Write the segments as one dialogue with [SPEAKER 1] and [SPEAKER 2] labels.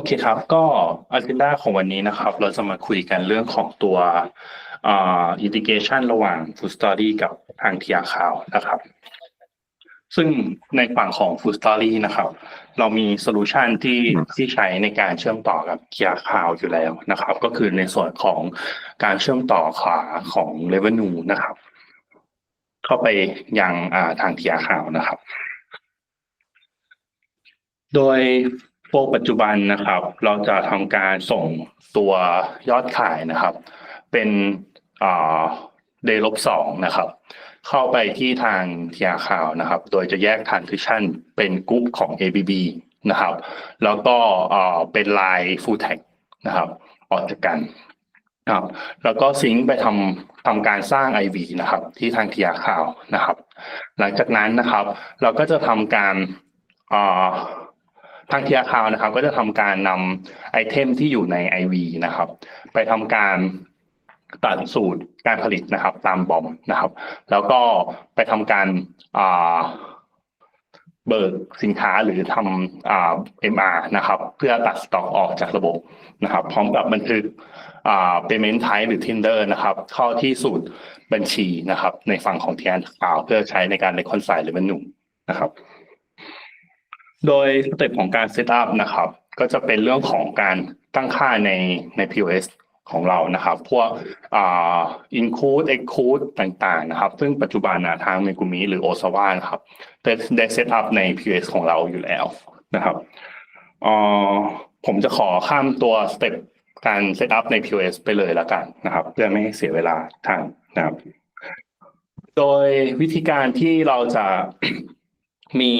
[SPEAKER 1] โอเคครับ ก็ agenda ของวันนี้นะครับ เราจะมาคุยกันเรื่องของตัวอ่า integration ระหว่าง Food Story กับทาง TR Cloud นะครับ ซึ่งในฝั่งของ Food Story นะครับ เรามีโซลูชันที่ที่ใช้ในการเชื่อมต่อกับ TR Cloud อยู่แล้วนะครับ ก็คือในส่วนของการเชื่อมต่อขาของ Revenue นะครับ เข้าไปยังทาง TR Cloud นะครับ โดย โปรปัจจุบันนะครับ เราจะทำการส่งตัวยอดขายนะครับ เป็นอ่าเดลบสองนะครับ เข้าไปที่ทางเทียข่าวนะครับ โดยจะแยก transition เป็นกรุ๊ปของ ABB นะครับ แล้วก็เป็นไลาย full tag นะครับ ออกจากกันนะครับแล้วก็ซิงค์ไปทำทำการสร้าง IV นะครับ ที่ทางเทียข่าวนะครับ หลังจากนั้นนะครับ เราก็จะทำการอ่า ทางเทียคาวนะครับ ก็จะทำการนำไอเทมที่อยู่ใน IV นะครับ ไปทำการตัดสูตรการผลิตนะครับ ตามบอมนะครับ แล้วก็ไปทำการเบิกสินค้าหรือทำเอ่า MR นะครับ เพื่อตัดสต็อกออกจากระบบนะครับ พร้อมกับบันทึกอ่า payment type หรือ tender นะครับ เข้าที่สูตรบัญชีนะครับ ในฝั่งของเทียคาวเพื่อใช้ในการ reconcile revenue นะครับ โดยสเต็ปของการเซตอัพนะครับ ก็จะเป็นเรื่องของการตั้งค่าในใน POS ของเรานะครับ พวกอ่า include exclude ต่างๆนะครับ ซึ่งปัจจุบันนะทางเมกุมิหรือโอซาวานะครับได้ได้เซตอัพใน POS ของเราอยู่แล้วนะครับอ่อผมจะขอข้ามตัวสเต็ปการเซตอัพใน POS ไปเลยล้วกันนะครับ เพื่อไม่ให้เสียเวลาทางนะครับ โดยวิธีการที่เราจะมี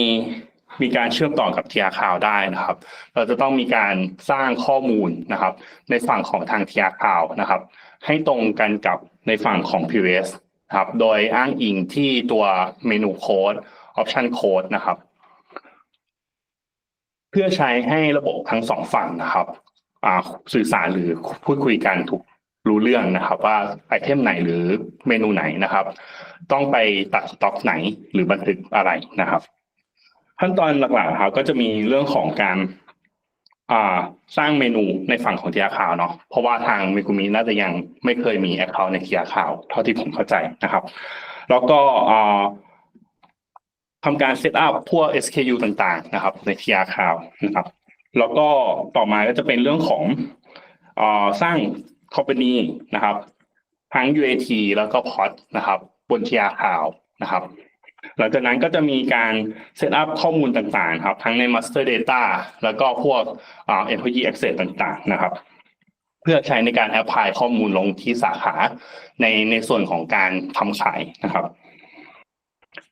[SPEAKER 1] มีการเชื่อมต่อกับ TR Cloud ได้นะครับ เราจะต้องมีการสร้างข้อมูลนะครับ ในฝั่งของทาง TR Cloud นะครับ ให้ตรงกันกับในฝั่งของ POS ครับ โดยอ้างอิงที่ตัวเมนูโค้ด option code นะครับ เพื่อใช้ให้ระบบทั้งสองฝั่งนะครับสื่อสารหรือพูดคุยกันถูกรู้เรื่องนะครับ ว่าไอเทมไหนหรือเมนูไหนนะครับ ต้องไปตัดสต็อกไหนหรือบันทึกอะไรนะครับ ขั้นตอนหลักๆครับก็จะมีเรื่องของการอ่าสร้างเมนูในฝั่งของเทียคาวเนาะเพราะว่าทางเมกุมิน่าจะยังไม่เคยมีแอคเคาท์ในเทียคาวเท่าที่ผมเข้าใจนะครับ แล้วก็อ่าทำการเซตอัพพวก SKU ต่างๆ นะครับ ในเทียคาวนะครับ แล้วก็ต่อมาก็จะเป็นเรื่องของอสร้าง company นะครับ ทั้ง UAT แล้วก็ POT นะครับ บนเทียคาวนะครับ หลังจากนั้นก็จะมีการเซตอัพข้อมูลต่างๆ ครับ ทั้งใน Master Data แล้วก็พวกอ่า Employee Access ต่างๆ นะครับ เพื่อใช้ในการแอพพลายข้อมูลลงที่สาขาในในส่วนของการทำขายนะครับ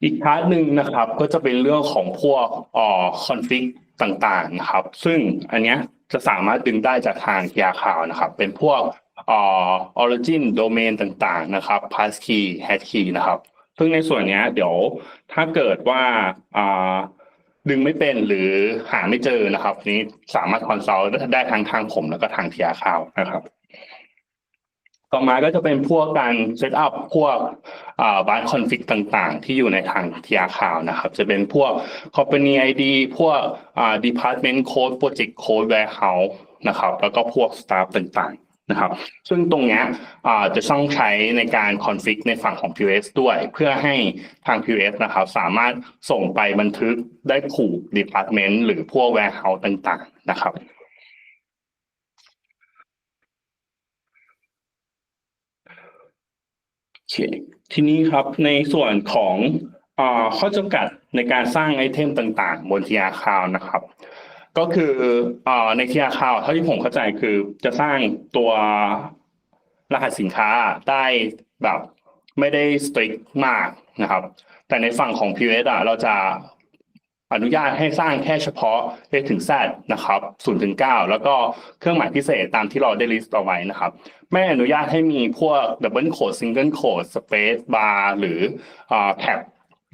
[SPEAKER 1] อีกพาร์ทหนึ่งนะครับก็จะเป็นเรื่องของพวกอ่อคอนฟิกต่างๆนะครับ ซึ่งอันเนี้ยจะสามารถดึงได้จากทางยาข่าวนะครับ เป็นพวกอ่อ origin domain ต่างๆนะครับ pass key hash key นะครับ ซึ่งในส่วนเนี้ย เดี๋ยวถ้าเกิดว่าอ่าดึงไม่เป็นหรือหาไม่เจอนะครับ นี้สามารถคอนซัลท์ได้ทางทางผมแล้วก็ทางเทียข่าวนะครับ ต่อมาก็จะเป็นพวกการเซตอัพพวกอ่าบาร์คอนฟิกต่างๆ ที่อยู่ในทางทียข่าวนะครับ จะเป็นพวก Company ID พวก Department Code Project Code Warehouse นะครับ แล้วก็พวก Staff ต่างๆ นะครับ ซึ่งตรงนี้จะต้องใช้ในการคอนฟิกในฝั่งของ POS ด้วย เพื่อให้ทาง POS นะครับ สามารถส่งไปบันทึกได้ผูก Department หรือพวก Warehouse ต่างๆ นะครับทีนี้ครับในส่วนของอข้อจำกัดในการสร้างไอเทมต่างๆ บนทีอาคาวนะครับ ก็คืออ่าในทีอาคาวเท่าที่ผมเข้าใจคือจะสร้างตัวรหัสสินค้าได้แบบไม่ได้สตริกมากนะครับ แต่ในฝั่งของ POS อะเราจะอนุญาตให้สร้างแค่เฉพาะ A ถึง Z นะครับ0ถึง9แล้วก็เครื่องหมายพิเศษตามที่เราได้ลิสต์เอาไว้นะครับ ไม่อนุญาตให้มีพวก double code single code space bar หรือแท็บ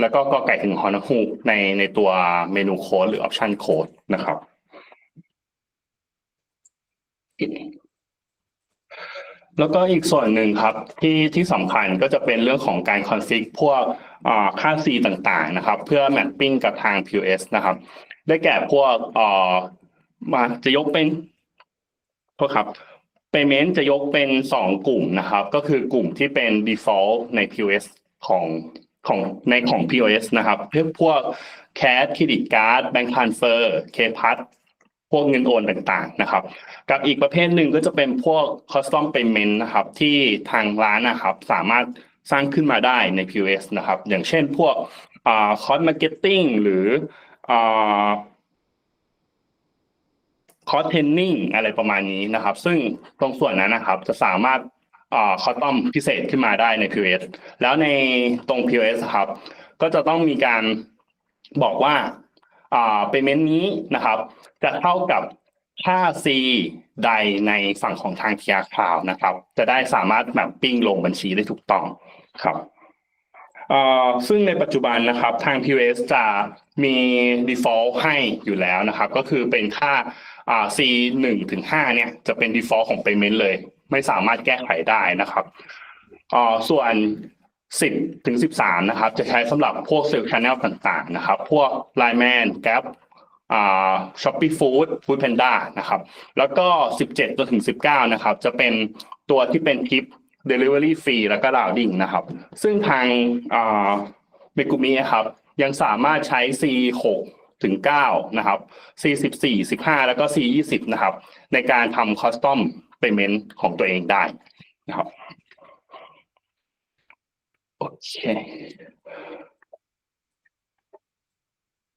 [SPEAKER 1] แล้วก็ก็ไก่ถึงฮอนฮูกในในตัวเมนูโค้ดหรือ option code นะครับ แล้วก็อีกส่วนหนึ่งครับที่ที่สำคัญก็จะเป็นเรื่องของการคอนฟิกพวกอ่าค่า C ต่างๆนะครับ เพื่อแมปปิ้งกับทาง POS นะครับ ได้แก่พวกมาจะยกเป็นโทษครับ payment จะยกเป็นสองกลุ่มนะครับ ก็คือกลุ่มที่เป็น default ใน POS ของ ของในของ POS นะครับเพื่อพวก cash เครดิตการ์ด bank transfer k p a s พวกเงินโอนต่างๆนะครับ กับอีกประเภทหนึ่งก็จะเป็นพวก custom payment นะครับที่ทางร้านนะครับสามารถสร้างขึ้นมาได้ใน POS นะครับ อย่างเช่นพวกอ่า cost marketing หรืออ่าคอร์สเทรนนิ่งอะไรประมาณนี้นะครับ ซึ่งตรงส่วนนั้นนะครับจะสามารถ คอสตอมพิเศษขึ้นมาได้ใน POS แล้วในตรง POS ครับ ก็จะต้องมีการบอกว่าอ่า payment นี้นะครับ จะเท่ากับค่า C ใดในฝั่งของทาง TR Cloud นะครับ จะได้สามารถแมปปิ้งลงบัญชีได้ถูกต้องครับอ่อซึ่งในปัจจุบันนะครับทาง POS จะมี default ให้อยู่แล้วนะครับ ก็คือเป็นค่าอ่า C หนึ่งถึงห้าเนี่ยจะเป็น default ของ payment เลย ไม่สามารถแก้ไขได้นะครับอ่อส่วนสิบถึงสิบสามนะครับ จะใช้สำหรับพวก sales channel ต่างๆนะครับ พวก Line Man Gap อ่า Shopee Food Food Panda นะครับ แล้วก็สิบเจ็ดจนถึงสิบเก้านะครับ จะเป็นตัวที่เป็นทิป Delivery Fee แล้วก็ Rounding นะครับ ซึ่งทางเมกุมิครับ ยังสามารถใช้ C หกถึงเก้านะครับ C สิบสี่สิบห้าแล้วก็ C ยี่สิบนะครับ ในการทำ Custom Payment ของตัวเองได้นะครับโอเค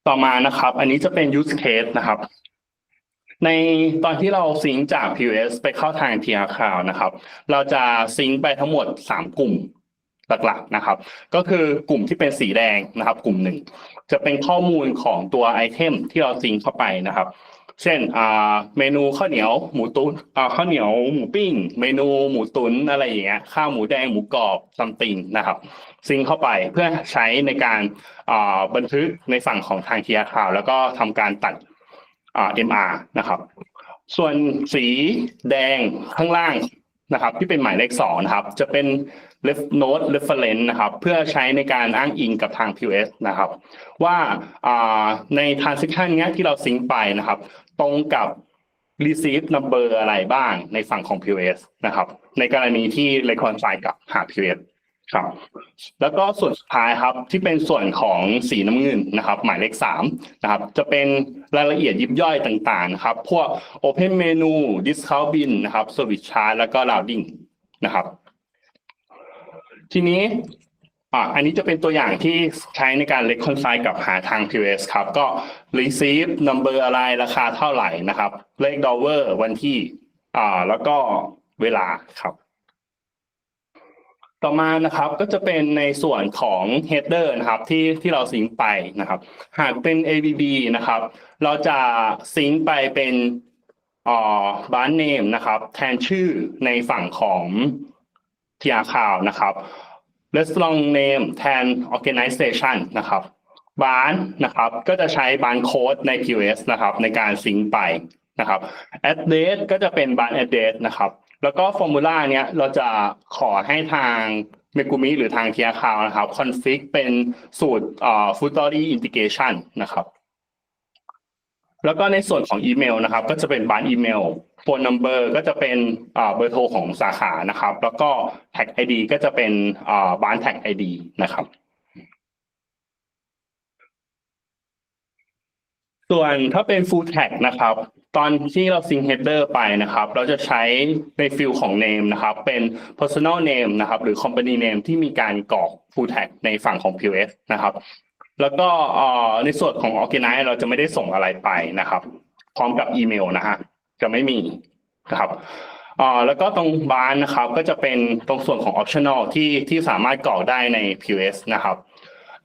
[SPEAKER 1] ต่อมานะครับ อันนี้จะเป็น use case นะครับ ในตอนที่เราซิงจาก POS ไปเข้าทาง TR Cloud นะครับ เราจะซิงไปทั้งหมดสามกลุ่มหลักๆนะครับ ก็คือกลุ่มที่เป็นสีแดงนะครับ กลุ่มหนึ่งจะเป็นข้อมูลของตัวไอเทมที่เราซิงเข้าไปนะครับ เช่นอ่าเมนูข้าวเหนียวหมูตุ้นอ่าข้าวเหนียวหมูปิ้ง เมนูหมูตุ๋นอะไรอย่างเงี้ยข้าวหมูแดงหมูกรอบซัมติงนะครับซิงเข้าไปเพื่อใช้ในการอ่าบันทึกในฝั่งของทาง TR Cloud แล้วก็ทำการตัดอ่า MR นะครับ ส่วนสีแดงข้างล่างนะครับ ที่เป็นหมายเลขสองนะครับ จะเป็น left node reference นะครับ เพื่อใช้ในการอ้างอิงกับทาง POS นะครับ ว่าใน transaction เนี้ยที่เราซิงไปนะครับ ตรงกับ receive number อะไรบ้างในฝั่งของ POS นะครับ ในกรณีที่ reconcile กับหา POS ครับ แล้วก็ส่วนสุดท้ายครับที่เป็นส่วนของสีน้ำเงินนะครับ หมายเลขสามนะครับ จะเป็นรายละเอียดยิบย่อยต่างๆนะครับ พวก Open Menu Discount Bin นะครับ Service Charge แล้วก็ Rounding นะครับ ทีนี้ อ่าอันนี้จะเป็นตัวอย่างที่ใช้ในการ reconcile กับหาทาง POS ครับ ก็ receive number อะไรราคาเท่าไหร่นะครับ เลข dollar วันที่อ่าแล้วก็เวลาครับ ต่อมานะครับก็จะเป็นในส่วนของ header นะครับที่ที่เราซิงไปนะครับ หากเป็น ABB นะครับ เราจะซิงไปเป็นอ่า brand name นะครับ แทนชื่อในฝั่งของ TR Cloud นะครับ restaurant name แทน organization นะครับบานนะครับก็จะใช้บานโค้ดใน POS นะครับในการซิงไปนะครับ address ก็จะเป็นบาน address นะครับ แล้วก็ formula เนี้ยเราจะขอให้ทางเมกุมิหรือทางเทียคาวนะครับ config เป็นสูตรอ่า Futuri integration นะครับ แล้วก็ในส่วนของอีเมลนะครับ ก็จะเป็นบานอีเมลโฟนนัมเบอร์ก็จะเป็นเบอร์โทรของสาขานะครับ แล้วก็แท็กไอดีก็จะเป็นอ่าบานแท็กไอดีนะครับ ส่วนถ้าเป็น full tag นะครับ ตอนที่เรา sync header ไปนะครับ เราจะใช้ในฟิลของ name นะครับ เป็น personal name นะครับ หรือ company name ที่มีการกรอก full tag ในฝั่งของ POS นะครับ แล้วก็ในส่วนของ organize เราจะไม่ได้ส่งอะไรไปนะครับ พร้อมกับอีเมลนะฮะจะไม่มีนะครับอ่อแล้วก็ตรงบานนะครับก็จะเป็นตรงส่วนของ optional ที่ที่สามารถกรอกได้ใน POS นะครับ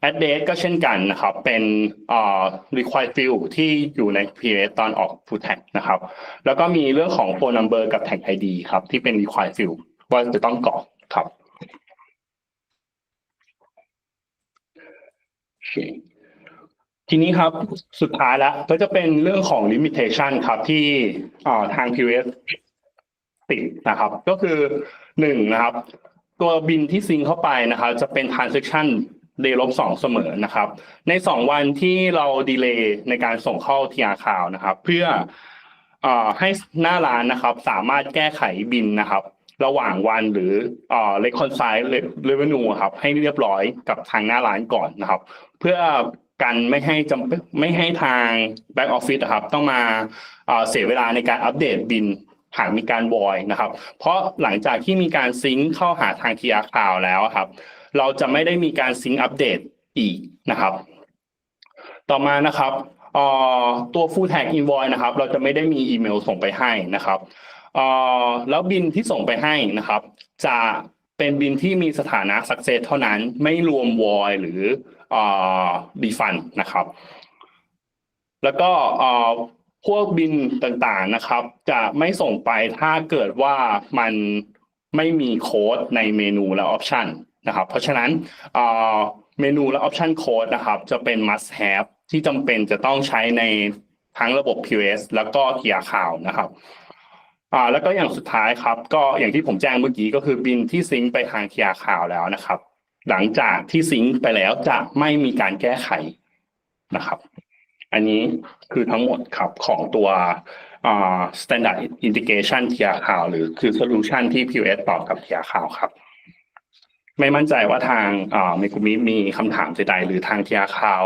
[SPEAKER 1] address ก็เช่นกันนะครับ เป็นอ่อ required field ที่อยู่ใน POS ตอนออก full tag นะครับ แล้วก็มีเรื่องของ phone number กับ tag ID ครับที่เป็น required field ว่าจะต้องกรอกครับ โอ เคทีนี้ครับสุดท้ายแล้วก็จะเป็นเรื่องของ limitation ครับที่อ่าทาง POS ติดนะครับ ก็คือหนึ่งนะครับ ตัวบินที่ซิงเข้าไปนะครับ จะเป็น transaction day ลบสองเสมอนะครับ ในสองวันที่เราดีเลย์ในการส่งเข้า TR Cloud นะครับ เพื่ออให้หน้าร้านนะครับ สามารถแก้ไขบินนะครับ ระหว่างวันหรือเอ่อ reconcile revenue ครับให้เรียบร้อยกับทางหน้าร้านก่อนนะครับ เพื่อกันไม่ให้จำไม่ให้ทาง back office ครับต้องมาเสียเวลาในการอัปเดตบินหากมีการบอยนะครับ เพราะหลังจากที่มีการซิงค์เข้าหาทาง TR Cloud แล้วครับ เราจะไม่ได้มีการซิงค์อัปเดตอีกนะครับ ต่อมานะครับตัว full tag invoice นะครับ เราจะไม่ได้มีอีเมลส่งไปให้นะครับ เอ่อแล้วบินที่ส่งไปให้นะครับ จะเป็นบินที่มีสถานะ success เท่านั้นไม่รวม void หรือเอ่อ refund นะครับ แล้วก็เอ่อพวกบินต่างๆนะครับ จะไม่ส่งไปถ้าเกิดว่ามันไม่มีโค้ดในเมนูและออปชันนะครับ เพราะฉะนั้นเอ่อเมนูและออปชันโค้ดนะครับ จะเป็น must have ที่จำเป็นจะต้องใช้ในทั้งระบบ POS แล้วก็เกียร์ข่าวนะครับ อ่าแล้วก็อย่างสุดท้ายครับ ก็อย่างที่ผมแจ้งเมื่อกี้ก็คือบินที่ซิงค์ไปทางเกียข่าวแล้วนะครับ หลังจากที่ซิงค์ไปแล้วจะไม่มีการแก้ไขนะครับ อันนี้คือทั้งหมดครับของตัวอ่า standard integration เทียข่าวหรือคือ solution ที่ POS ตอบกับเทียข่าวครับ ไม่มั่นใจว่าทางอ่าเมกุมิมีคำถามใดๆหรือทางเทียข่าว